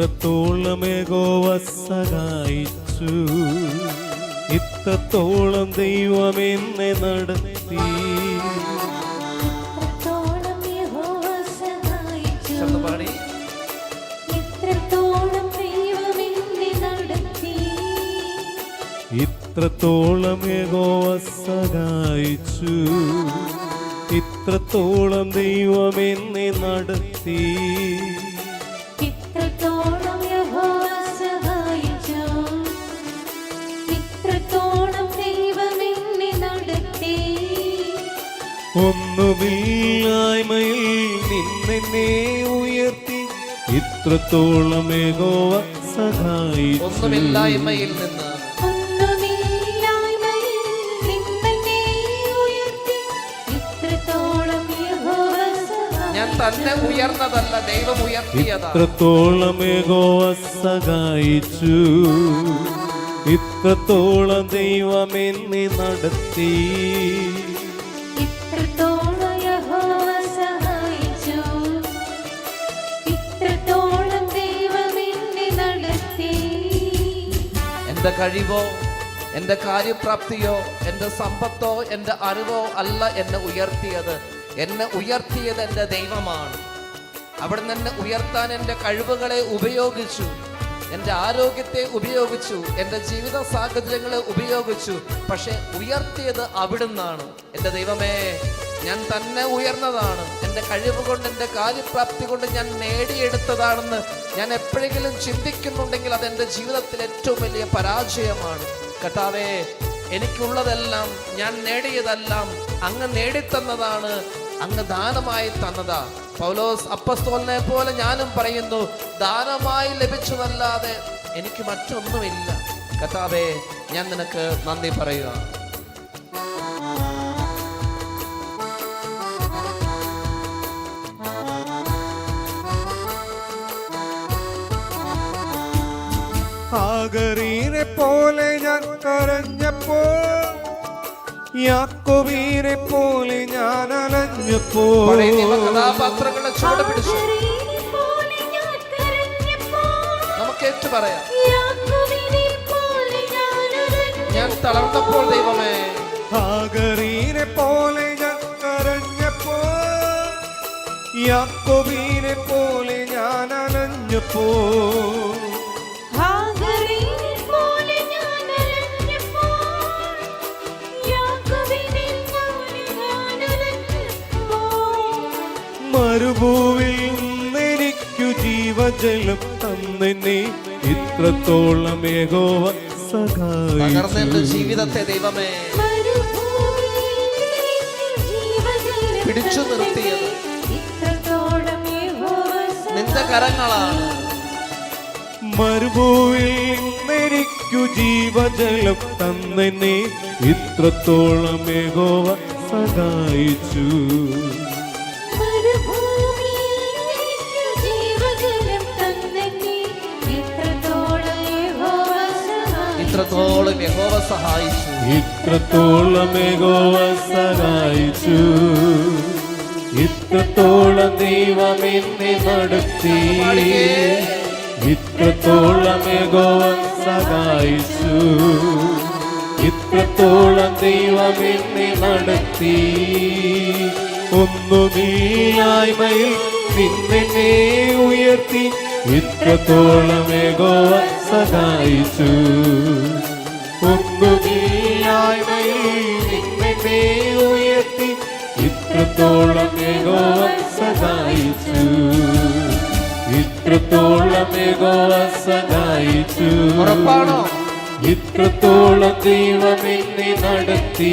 യഹോവ സഹായിച്ചു. ഇത്രത്തോളം ദൈവം എന്നെ നടത്തി. ഇത്രത്തോളം സഹായിച്ചു. പാടി. ഇത്രത്തോളം ദൈവമെന്നെ എന്നെ നടത്തി. ഒന്നുമില്ലായ്മയിൽ നിന്നെന്നെ ഉയർത്തി. ഇത്രത്തോളം ഗോവ സഹായി ഒന്നുമില്ലായ്മയിൽ നിന്ന്. ഞാൻ തന്നെ ഉയർന്നതല്ല ദൈവം ഉയർത്തിയതാ. ഇത്രത്തോളം സഹായിച്ചു. എന്നെ നടത്തി. കഴിവോ? എന്റെ കാര്യപ്രാപ്തിയോ എന്റെ സമ്പത്തോ എന്റെ അറിവോ അല്ല എന്നെ ഉയർത്തിയത്. എന്നെ ഉയർത്തിയത് എന്റെ ദൈവമാണ്. അവിടെ നിന്ന് ഉയർത്താൻ എന്റെ കഴിവുകളെ ഉപയോഗിച്ചു. എന്റെ ആരോഗ്യത്തെ ഉപയോഗിച്ചു. എന്റെ ജീവിത സാഹചര്യങ്ങളെ ഉപയോഗിച്ചു. പക്ഷെ ഉയർത്തിയത് അവിടുന്നാണ്. എന്റെ ദൈവമേ ഞാൻ തന്നെ ഉയർന്നതാണ്. എന്റെ കഴിവ് കൊണ്ട് എന്റെ കാര്യപ്രാപ്തി കൊണ്ട് ഞാൻ നേടിയെടുത്തതാണെന്ന് ഞാൻ എപ്പോഴെങ്കിലും ചിന്തിക്കുന്നുണ്ടെങ്കിൽ അത് എന്റെ ജീവിതത്തിൽ ഏറ്റവും വലിയ പരാജയമാണ്. കർത്താവേ എനിക്കുള്ളതെല്ലാം ഞാൻ നേടിയതെല്ലാം അങ്ങ് നേടിത്തന്നതാണ് അങ്ങ് ദാനമായി തന്നതാ. പൗലോസ് അപ്പസ്തോലിനെ പോലെ ഞാനും പറയുന്നു ദാനമായി ലഭിച്ചതല്ലാതെ എനിക്ക് മറ്റൊന്നുമില്ല. കർത്താവേ ഞാൻ നിനക്ക് നന്ദി പറയുക. ആഗറീനെ പോലെ ഞാൻ കരഞ്ഞപ്പോ യാക്കോബീനെ പോലെ ഞാൻ അലഞ്ഞപ്പോ പഴയ നിയമ കഥാപാത്രങ്ങളെ ചുവട് പിടിച്ചു. കരഞ്ഞപ്പോൾ, നമുക്ക് ഏറ്റു പറയാം. ഞാൻ തളർന്നപ്പോൾ ദൈവമേ. ഹാഗറീനെ പോലെ ഞാൻ കരഞ്ഞപ്പോ യാക്കോബീനെ പോലെ ഞാൻ അലഞ്ഞപ്പോ ഇത്രത്തോളം ഏകോവ എന്റെ ജീവിതത്തെ ദൈവമേ. പിടിച്ചു നിർത്തിയത് നിന്റെ കരങ്ങളാണ് മരുഭൂവിൽ നിന്നെനിക്കു ജീവജലം തന്നെ ഇത്രത്തോളം ഏകോവ സഹായിച്ചു. ഇത്രത്തോളം യഹോവ സഹായിച്ചു. ഇത്രത്തോളം യഹോവ സഹായിച്ചു. ഇത്രത്തോളം ദൈവം എന്നെ നടത്തി ഇത്രത്തോളം യഹോവ സഹായിച്ചു. ഇത്രത്തോളം ദൈവം എന്നെ നടത്തി ഒന്നുമില്ലായ്മയിൽ നിന്നെ ഉയർത്തി ഇത്രത്തോളം ഏകോവ സഹായിച്ചു. നിന്നെ ഉയർത്തി ഇത്രത്തോളം ഏകോവ സഹായിച്ചു. ഇത്രത്തോളം ഏകോവ സഹായിച്ചു. ഉറപ്പാണോ? ഇത്രത്തോളം ദൈവം എന്നെ നടത്തി?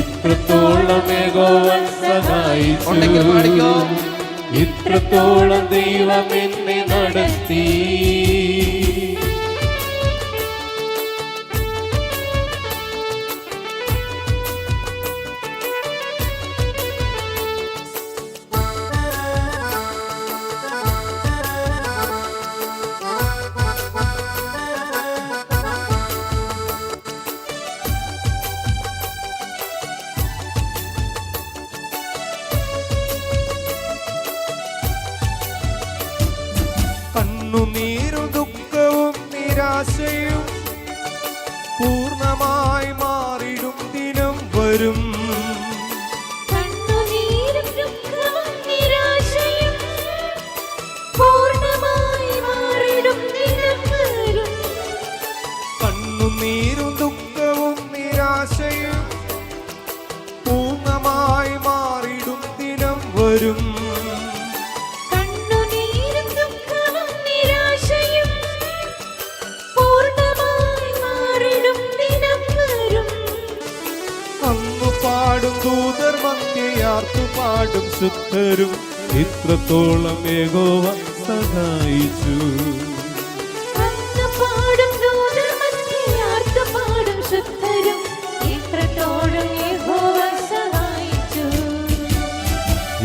ഇത്രത്തോളം ഏകോവ സഹായിച്ചു ഉണ്ടെങ്കിൽ പാടിക്കോ. ഇത്രത്തോളം ദൈവം എന്നെ നടത്തി പൂർണമായി മാറിടും ദിനം വരും കണ്ണുനീരും ദുഃഖവും നിരാശയും പൂർണമായി മാറിടും ദിനം വരും. പാടും ശുദ്ധരും ഇത്രത്തോളം ഏകോവ സഹായിച്ചു.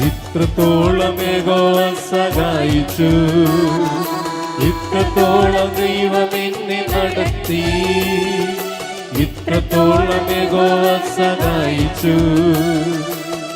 ഇത്രത്തോളം ഏകോവ സഹായിച്ചു. ഇത്രത്തോളം ദൈവം എന്നെ നടത്തി. ഇത്രത്തോളം ഏകോവ സഹായിച്ചു.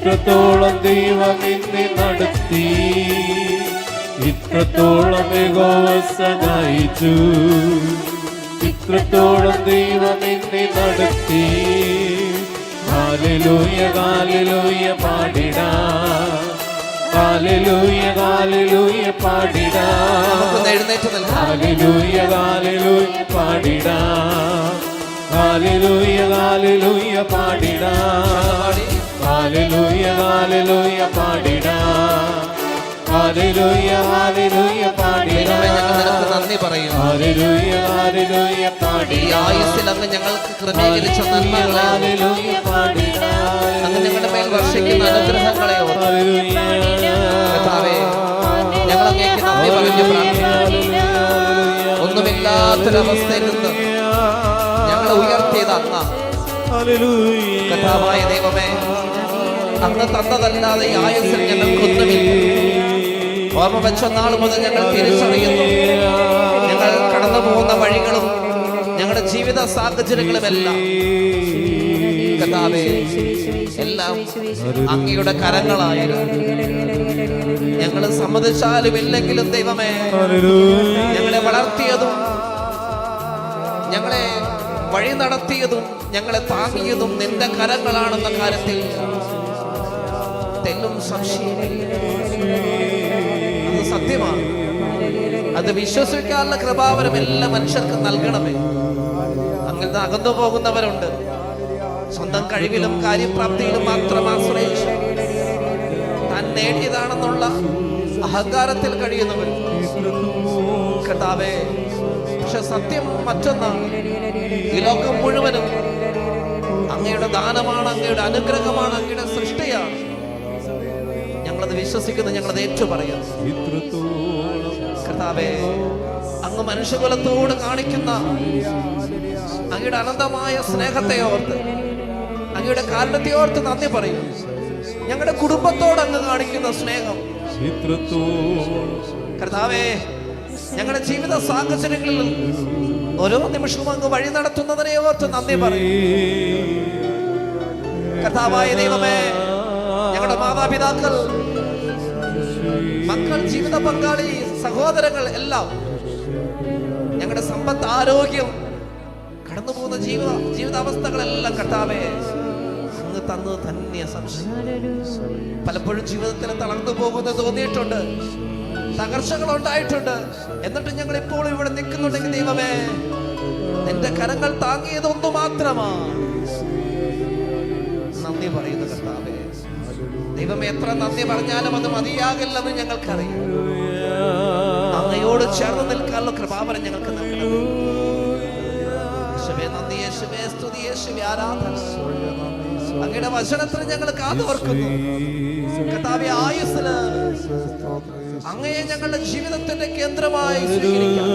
ഇത്രത്തോളം ദൈവം എന്നെ നടത്തി. ഇത്രത്തോളം ഏകോവൻ സഹായിച്ചു. ഇത്രത്തോളം ദൈവം എന്നെ നടത്തി. കാലിലൂയ കാലിലൂയ പാടിടാ. കാലിലൂയ കാലിലൂയ പാടിടാ. കാലിലൂയ കാലിലൂയ പാടിടാ. കാലിലൂയ കാലിലൂയ പാടിടാ. പാടി. ഹാലലൂയ ഹാലലൂയ പാടിടാം. ഹാലലൂയ ഹാലലൂയ പാടിടാം. ഞങ്ങൾ നിനക്ക് നന്ദി പറയുന്നു. ഹാലലൂയ ഹാലലൂയ ഈ പാടിടാ ആയുസ്സിൽ അങ്ങ് ഞങ്ങൾക്ക് ക്രമീകരിച്ച നന്മകളെ ഹാലലൂയ പാടിടാം. അങ്ങ് ഞങ്ങളുടെ മേൽ വർഷിക്കുന്ന അനുഗ്രഹങ്ങളെ കർത്താവേ ഞങ്ങൾ അങ്ങേക്ക് നന്ദി പറഞ്ഞു പ്രാർത്ഥിക്കുന്നു. ഒന്നുമില്ലാത്തൊരവസ്ഥയിൽ നിന്ന് ഞങ്ങളെ ഉയർത്തിയത് കഥാവായ ദൈവമേ അങ്ങ് തന്നതല്ലാതെ ഈ ആയുസ്സിൽ ഞങ്ങൾക്കൊന്നുമില്ല. ഓർമ്മ വെച്ച നാൾ മുതൽ ഞങ്ങൾ തിരിച്ചറിയുന്നു. ഞങ്ങൾ കടന്നു പോകുന്ന വഴികളും ഞങ്ങളുടെ ജീവിത സാഹചര്യങ്ങളുമെല്ലാം കഥാവേ എല്ലാം അങ്ങയുടെ കരങ്ങളായിരുന്നു. ഞങ്ങൾ സമ്മതിച്ചാലും ഇല്ലെങ്കിലും ദൈവമേ ഞങ്ങളെ വളർത്തിയതും ഞങ്ങളെ വഴി നടത്തിയതും ഞങ്ങളെ താങ്ങിയതും നിന്റെ കരങ്ങളാണെന്ന കാര്യത്തിൽ തെല്ലും അത് സത്യമാണ് അത് വിശ്വസിക്കാനുള്ള കൃപാവരം എല്ലാ മനുഷ്യർക്കും നൽകണമേ. അങ്ങനെ അകന്നു പോകുന്നവരുണ്ട്. സ്വന്തം കഴിവിലും കാര്യപ്രാപ്തിയിലും മാത്രം ആശ്രയിച്ച് താൻ നേടിയതാണെന്നുള്ള അഹങ്കാരത്തിൽ കഴിയുന്നവർ. കർത്താവേ പക്ഷെ സത്യം മറ്റൊന്നാണ് ഈ ലോകം മുഴുവനും അങ്ങയുടെ ദാനമാണ് അങ്ങയുടെ അനുഗ്രഹമാണ് അങ്ങയുടെ സൃഷ്ടിയാണ്. വിശ്വസിക്കുന്നു ഞങ്ങളത് ഏറ്റു പറയുന്നു കർത്താവേ അങ്ങ് മനുഷ്യകുലത്തോട് കാണിക്കുന്ന അങ്ങയുടെ അനന്തമായ സ്നേഹത്തെ ഓർത്ത് അങ്ങയുടെ കാരണത്തെ ഓർത്ത് നന്ദി പറയും ഞങ്ങളുടെ കുടുംബത്തോട് അങ്ങ് കാണിക്കുന്ന സ്നേഹം. കർത്താവേ ഞങ്ങളുടെ ജീവിത സാഹചര്യങ്ങളിൽ ഓരോ നിമിഷവും അങ്ങ് വഴി നടത്തുന്നതിനെ ഓർത്ത് നന്ദി പറയും കർത്താവായ ദൈവമേ ഞങ്ങളുടെ മാതാപിതാക്കൾ ജീവിത പങ്കാളി സഹോദരങ്ങൾ എല്ലാം ഞങ്ങളുടെ സമ്പത്ത് ആരോഗ്യം കടന്നു പോകുന്ന ജീവ ജീവിതാവസ്ഥകളെല്ലാം കർത്താവേ അങ്ങ് തന്ന് തന്നെ പലപ്പോഴും ജീവിതത്തിൽ തളർന്നു പോകുന്നത് തോന്നിയിട്ടുണ്ട്. തകർച്ചകൾ ഉണ്ടായിട്ടുണ്ട്. എന്നിട്ട് ഞങ്ങൾ ഇപ്പോൾ ഇവിടെ നിൽക്കുന്നുണ്ടെങ്കിൽ ദൈവമേ നിന്റെ കരങ്ങൾ താങ്ങിയത് ഒന്നു മാത്രമാ ദൈവമേ എത്ര നന്ദി പറഞ്ഞാലും അത് മതിയാകില്ലെന്ന് ഞങ്ങൾക്കറിയാം. അങ്ങയോട് ചേർന്ന് നിൽക്കാനുള്ള കൃപാവരം ഞങ്ങൾക്ക് അങ്ങയുടെ വചനത്തിന് ഞങ്ങൾ കാതോർക്കുന്നു. കർത്താവെ ആയുസ്സിന് അങ്ങയെ ഞങ്ങളുടെ ജീവിതത്തിന്റെ കേന്ദ്രമായി സ്വീകരിക്കാം.